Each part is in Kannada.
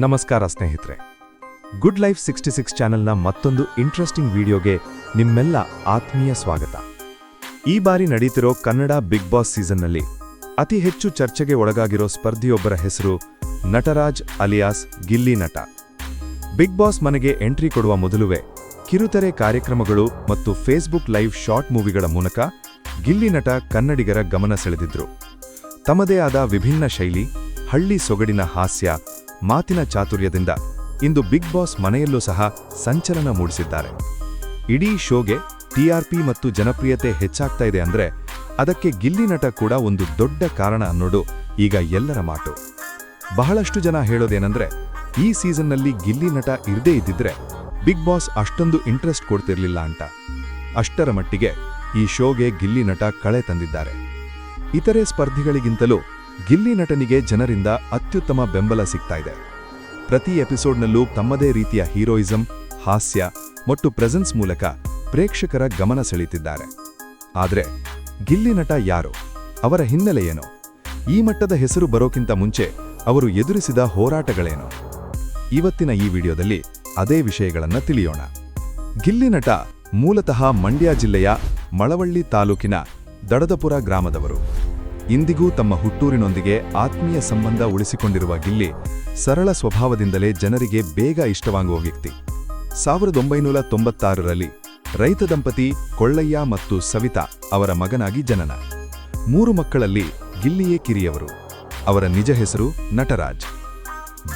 ನಮಸ್ಕಾರ ಸ್ನೇಹಿತರೆ. ಗುಡ್ ಲೈಫ್ ಸಿಕ್ಸ್ಟಿ ಸಿಕ್ಸ್ ಚಾನೆಲ್ನ ಮತ್ತೊಂದು ಇಂಟ್ರೆಸ್ಟಿಂಗ್ ವಿಡಿಯೋಗೆ ನಿಮ್ಮೆಲ್ಲ ಆತ್ಮೀಯ ಸ್ವಾಗತ. ಈ ಬಾರಿ ನಡೀತಿರೋ ಕನ್ನಡ ಬಿಗ್ ಬಾಸ್ ಸೀಸನ್ನಲ್ಲಿ ಅತಿ ಹೆಚ್ಚು ಚರ್ಚೆಗೆ ಒಳಗಾಗಿರೋ ಸ್ಪರ್ಧಿಯೊಬ್ಬರ ಹೆಸರು ನಟರಾಜ್ ಅಲಿಯಾಸ್ ಗಿಲ್ಲಿ ನಟ. ಬಿಗ್ ಬಾಸ್ ಮನೆಗೆ ಎಂಟ್ರಿ ಕೊಡುವ ಮೊದಲುವೆ ಕಿರುತೆರೆ ಕಾರ್ಯಕ್ರಮಗಳು ಮತ್ತು ಫೇಸ್ಬುಕ್ ಲೈವ್ ಶಾರ್ಟ್ ಮೂವಿಗಳ ಮೂಲಕ ಗಿಲ್ಲಿ ನಟ ಕನ್ನಡಿಗರ ಗಮನ ಸೆಳೆದಿದ್ರು. ತಮ್ಮದೇ ಆದ ವಿಭಿನ್ನ ಶೈಲಿ, ಹಳ್ಳಿ ಸೊಗಡಿನ ಹಾಸ್ಯ ಮಾತಿನ ಚಾತುರ್ಯದಿಂದ ಇಂದು ಬಿಗ್ ಬಾಸ್ ಮನೆಯಲ್ಲೂ ಸಹ ಸಂಚಲನ ಮೂಡಿಸಿದ್ದಾರೆ. ಇಡೀ ಶೋಗೆ ಟಿಆರ್ಪಿ ಮತ್ತು ಜನಪ್ರಿಯತೆ ಹೆಚ್ಚಾಗ್ತಾ ಇದೆ ಅಂದ್ರೆ ಅದಕ್ಕೆ ಗಿಲ್ಲಿ ನಟ ಕೂಡ ಒಂದು ದೊಡ್ಡ ಕಾರಣ ಅನ್ನೋದು ಈಗ ಎಲ್ಲರ ಮಾತು. ಬಹಳಷ್ಟು ಜನ ಹೇಳೋದೇನೆಂದ್ರೆ, ಈ ಸೀಸನ್ನಲ್ಲಿ ಗಿಲ್ಲಿ ನಟ ಇರದೇ ಇದ್ದಿದ್ರೆ ಬಿಗ್ ಬಾಸ್ ಅಷ್ಟೊಂದು ಇಂಟ್ರೆಸ್ಟ್ ಕೊಡ್ತಿರ್ಲಿಲ್ಲ ಅಂತ. ಅಷ್ಟರ ಮಟ್ಟಿಗೆ ಈ ಶೋಗೆ ಗಿಲ್ಲಿ ನಟ ಕಳೆ ತಂದಿದ್ದಾರೆ. ಇತರೆ ಸ್ಪರ್ಧಿಗಳಿಗಿಂತಲೂ ಗಿಲ್ಲಿ ನಟನಿಗೆ ಜನರಿಂದ ಅತ್ಯುತ್ತಮ ಬೆಂಬಲ ಸಿಗ್ತಾ ಇದೆ. ಪ್ರತಿ ಎಪಿಸೋಡ್ನಲ್ಲೂ ತಮ್ಮದೇ ರೀತಿಯ ಹೀರೋಯಿಸಂ, ಹಾಸ್ಯ ಮತ್ತು ಪ್ರೆಸೆನ್ಸ್ ಮೂಲಕ ಪ್ರೇಕ್ಷಕರ ಗಮನ ಸೆಳೀತಿದ್ದಾರೆ ಆದರೆ ಗಿಲ್ಲಿ ನಟ ಯಾರು? ಅವರ ಹಿನ್ನೆಲೆಯೇನು ಈ ಮಟ್ಟದ ಹೆಸರು ಬರೋಕ್ಕಿಂತ ಮುಂಚೆ ಅವರು ಎದುರಿಸಿದ ಹೋರಾಟಗಳೇನು? ಇವತ್ತಿನ ಈ ವಿಡಿಯೋದಲ್ಲಿ ಅದೇ ವಿಷಯಗಳನ್ನು ತಿಳಿಯೋಣ. ಗಿಲ್ಲಿ ನಟ ಮೂಲತಃ ಮಂಡ್ಯ ಜಿಲ್ಲೆಯ ಮಳವಳ್ಳಿ ತಾಲೂಕಿನ ದಡದಪುರ ಗ್ರಾಮದವರು. ಇಂದಿಗೂ ತಮ್ಮ ಹುಟ್ಟೂರಿನೊಂದಿಗೆ ಆತ್ಮೀಯ ಸಂಬಂಧ ಉಳಿಸಿಕೊಂಡಿರುವ ಗಿಲ್ಲಿ ಸರಳ ಸ್ವಭಾವದಿಂದಲೇ ಜನರಿಗೆ ಬೇಗ ಇಷ್ಟವಾಗುವ ವ್ಯಕ್ತಿ. ಸಾವಿರದ ಒಂಬೈನೂರ ತೊಂಬತ್ತಾರರಲ್ಲಿ ರೈತ ದಂಪತಿ ಕೊಳ್ಳಯ್ಯ ಮತ್ತು ಸವಿತಾ ಅವರ ಮಗನಾಗಿ ಜನನ. ಮೂರು ಮಕ್ಕಳಲ್ಲಿ ಗಿಲ್ಲಿಯೇ ಕಿರಿಯವರು. ಅವರ ನಿಜ ಹೆಸರು ನಟರಾಜ್.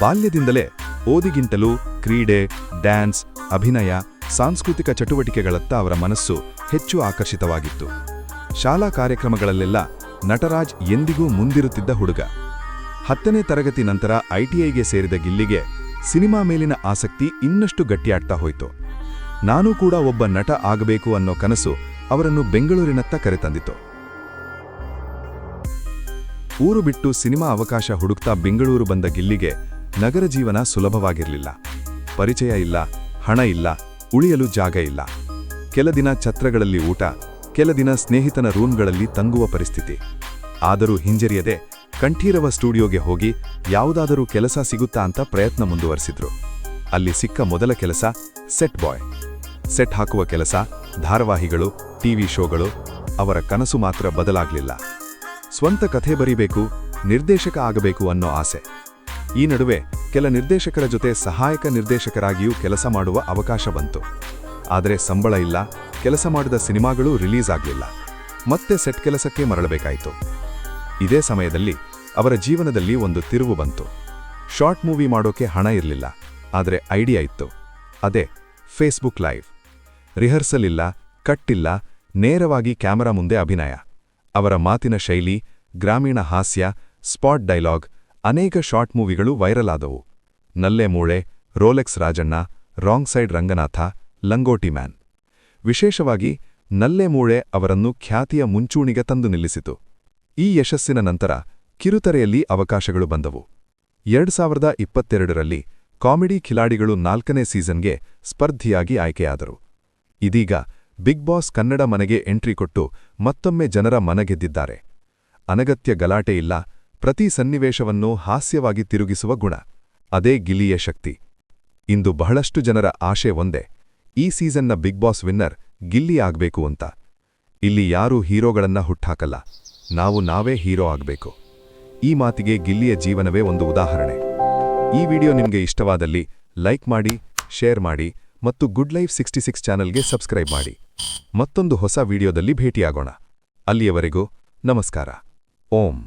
ಬಾಲ್ಯದಿಂದಲೇ ಓದಿಗಿಂತಲೂ ಕ್ರೀಡೆ, ಡ್ಯಾನ್ಸ್, ಅಭಿನಯ, ಸಾಂಸ್ಕೃತಿಕ ಚಟುವಟಿಕೆಗಳತ್ತ ಅವರ ಮನಸ್ಸು ಹೆಚ್ಚು ಆಕರ್ಷಿತವಾಗಿತ್ತು. ಶಾಲಾ ಕಾರ್ಯಕ್ರಮಗಳಲ್ಲೆಲ್ಲ ನಟರಾಜ್ ಎಂದಿಗೂ ಮುಂದಿರುತ್ತಿದ್ದ ಹುಡುಗ. ಹತ್ತನೇ ತರಗತಿ ನಂತರ ಐಟಿಐಗೆ ಸೇರಿದ ಗಿಲ್ಲಿಗೆ ಸಿನಿಮಾ ಮೇಲಿನ ಆಸಕ್ತಿ ಇನ್ನಷ್ಟು ಗಟ್ಟಿಯಾಡ್ತಾ ಹೋಯಿತು. ನಾನೂ ಕೂಡ ಒಬ್ಬ ನಟ ಆಗಬೇಕು ಅನ್ನೋ ಕನಸು ಅವರನ್ನು ಬೆಂಗಳೂರಿನತ್ತ ಕರೆತಂದಿತು ಊರು ಬಿಟ್ಟು ಸಿನಿಮಾ ಅವಕಾಶ ಹುಡುಕ್ತಾ ಬೆಂಗಳೂರು ಬಂದ ಗಿಲ್ಲಿಗೆ ನಗರ ಜೀವನ ಸುಲಭವಾಗಿರಲಿಲ್ಲ. ಪರಿಚಯ ಇಲ್ಲ, ಹಣ ಇಲ್ಲ, ಉಳಿಯಲು ಜಾಗ ಇಲ್ಲ. ಕೆಲ ದಿನ ಛತ್ರಗಳಲ್ಲಿ ಊಟ ಕೆಲ ದಿನ ಸ್ನೇಹಿತನ ರೂಮ್ಗಳಲ್ಲಿ ತಂಗುವ ಪರಿಸ್ಥಿತಿ. ಆದರೂ ಹಿಂಜರಿಯದೆ ಕಂಠೀರವ ಸ್ಟುಡಿಯೋಗೆ ಹೋಗಿ ಯಾವುದಾದರೂ ಕೆಲಸ ಸಿಗುತ್ತಾ ಅಂತ ಪ್ರಯತ್ನ ಮುಂದುವರೆಸಿದ್ರು. ಅಲ್ಲಿ ಸಿಕ್ಕ ಮೊದಲ ಕೆಲಸ ಸೆಟ್ ಬಾಯ್. ಸೆಟ್ ಹಾಕುವ ಕೆಲಸ ಧಾರಾವಾಹಿಗಳು, ಟಿವಿ ಶೋಗಳು, ಅವರ ಕನಸು ಮಾತ್ರ ಬದಲಾಗಲಿಲ್ಲ. ಸ್ವಂತ ಕಥೆ ಬರೀಬೇಕು, ನಿರ್ದೇಶಕ ಆಗಬೇಕು ಅನ್ನೋ ಆಸೆ. ಈ ನಡುವೆ ಕೆಲ ನಿರ್ದೇಶಕರ ಜೊತೆ ಸಹಾಯಕ ನಿರ್ದೇಶಕರಾಗಿಯೂ ಕೆಲಸ ಮಾಡುವ ಅವಕಾಶ ಬಂತು. ಆದರೆ ಸಂಬಳ ಇಲ್ಲ ಕೆಲಸ ಮಾಡಿದ ಸಿನಿಮಾಗಳು ರಿಲೀಸ್ ಆಗಲಿಲ್ಲ. ಮತ್ತೆ ಸೆಟ್ ಕೆಲಸಕ್ಕೆ ಮರಳಬೇಕಾಯಿತು. ಇದೇ ಸಮಯದಲ್ಲಿ ಅವರ ಜೀವನದಲ್ಲಿ ಒಂದು ತಿರುವು ಬಂತು. ಶಾರ್ಟ್ ಮೂವಿ ಮಾಡೋಕೆ ಹಣ ಇರಲಿಲ್ಲ, ಆದರೆ ಐಡಿಯಾ ಇತ್ತು. ಅದೇ, ಫೇಸ್ಬುಕ್ ಲೈವ್. ರಿಹರ್ಸಲ್ ಇಲ್ಲ ಕಟ್ಟಿಲ್ಲ ನೇರವಾಗಿ ಕ್ಯಾಮರಾ ಮುಂದೆ ಅಭಿನಯ. ಅವರ ಮಾತಿನ ಶೈಲಿ, ಗ್ರಾಮೀಣ ಹಾಸ್ಯ, ಸ್ಪಾಟ್ ಡೈಲಾಗ್, ಅನೇಕ ಶಾರ್ಟ್ ಮೂವಿಗಳು ವೈರಲ್ ಆದವು. ನಲ್ಲೆ ಮೂಳೆ, Rolex Rajanna, wrong side Ranganatha, ಲಂಗೋಟಿ man. ವಿಶೇಷವಾಗಿ ನಲ್ಲೆ ಮೂಳೆ ಅವರನ್ನು ಖ್ಯಾತಿಯ ಮುಂಚೂಣಿಗೆ ತಂದು ನಿಲ್ಲಿಸಿತು. ಈ ಯಶಸ್ಸಿನ ನಂತರ ಕಿರುತೆರೆಯಲ್ಲಿ ಅವಕಾಶಗಳು ಬಂದವು. ಎರಡು ಸಾವಿರದ ಇಪ್ಪತ್ತೆರಡರಲ್ಲಿ ಕಾಮಿಡಿ ಖಿಲಾಡಿಗಳು ನಾಲ್ಕನೇ ಸೀಸನ್ಗೆ ಸ್ಪರ್ಧಿಯಾಗಿ ಆಯ್ಕೆಯಾದರು. ಇದೀಗ ಬಿಗ್ ಬಾಸ್ ಕನ್ನಡ ಮನೆಗೆ ಎಂಟ್ರಿ ಕೊಟ್ಟು ಮತ್ತೊಮ್ಮೆ ಜನರ ಮನಗೆದ್ದಿದ್ದಾರೆ. ಅನಗತ್ಯ ಗಲಾಟೆ ಇಲ್ಲ, ಪ್ರತಿ ಸನ್ನಿವೇಶವನ್ನು ಹಾಸ್ಯವಾಗಿ ತಿರುಗಿಸುವ ಗುಣ, ಅದೇ ಗಿಲಿಯ ಶಕ್ತಿ. ಇಂದು ಬಹಳಷ್ಟು ಜನರ ಆಶೆ ಒಂದೇ ಈ ಸೀಸನ್ನ ಬಿಗ್ ಬಾಸ್ ವಿನ್ನರ್ ಗಿಲ್ಲಿ ಆಗ್ಬೇಕು ಅಂತ. ಇಲ್ಲಿ ಯಾರೂ ಹೀರೋಗಳನ್ನ ಹುಟ್ಟಾಕಲ್ಲ ನಾವು ನಾವೇ ಹೀರೋ ಆಗಬೇಕು. ಈ ಮಾತಿಗೆ ಗಿಲ್ಲಿಯ ಜೀವನವೇ ಒಂದು ಉದಾಹರಣೆ. ಈ ವಿಡಿಯೋ ನಿಮಗೆ ಇಷ್ಟವಾದಲ್ಲಿ ಲೈಕ್ ಮಾಡಿ, ಶೇರ್ ಮಾಡಿ ಮತ್ತು ಗುಡ್ ಲೈಫ್ ಸಿಕ್ಸ್ಟಿ ಸಿಕ್ಸ್ ಚಾನಲ್ಗೆ ಸಬ್ಸ್ಕ್ರೈಬ್ ಮಾಡಿ. ಮತ್ತೊಂದು ಹೊಸ ವಿಡಿಯೋದಲ್ಲಿ ಭೇಟಿಯಾಗೋಣ. ಅಲ್ಲಿಯವರೆಗೂ ನಮಸ್ಕಾರ. ಓಂ.